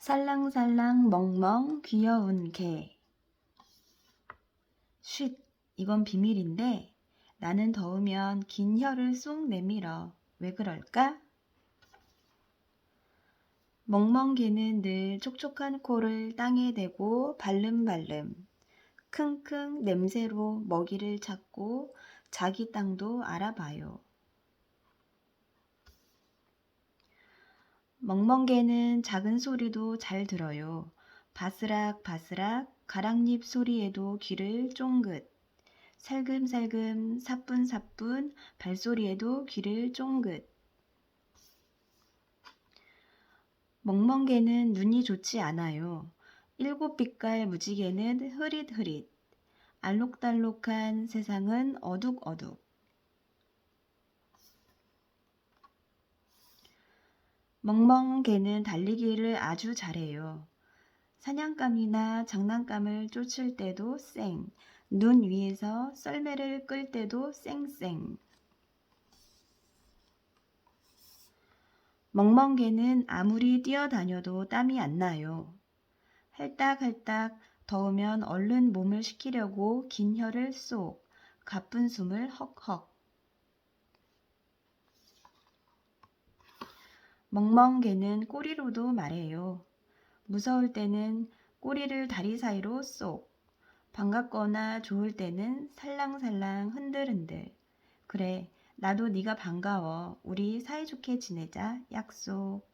살랑살랑 멍멍 귀여운 개. 쉿, 이건 비밀인데 나는 더우면 긴 혀를 쏙 내밀어. 왜 그럴까? 멍멍개는 늘 촉촉한 코를 땅에 대고 발름발름, 킁킁 냄새로 먹이를 찾고 자기 땅도 알아봐요. 멍멍개는 작은 소리도 잘 들어요. 바스락 바스락 가랑잎 소리에도 귀를 쫑긋. 살금살금 사뿐사뿐 발소리에도 귀를 쫑긋. 멍멍개는 눈이 좋지 않아요. 일곱 빛깔 무지개는 흐릿흐릿. 알록달록한 세상은 어둑어둑. 멍멍개는 달리기를 아주 잘해요. 사냥감이나 장난감을 쫓을 때도 쌩, 눈 위에서 썰매를 끌 때도 쌩쌩. 멍멍개는 아무리 뛰어다녀도 땀이 안 나요. 할딱할딱 더우면 얼른 몸을 식히려고 긴 혀를 쏙, 가쁜 숨을 헉헉. 멍멍개는 꼬리로도 말해요. 무서울 때는 꼬리를 다리 사이로 쏙. 반갑거나 좋을 때는 살랑살랑 흔들흔들. 그래, 나도 네가 반가워. 우리 사이좋게 지내자. 약속.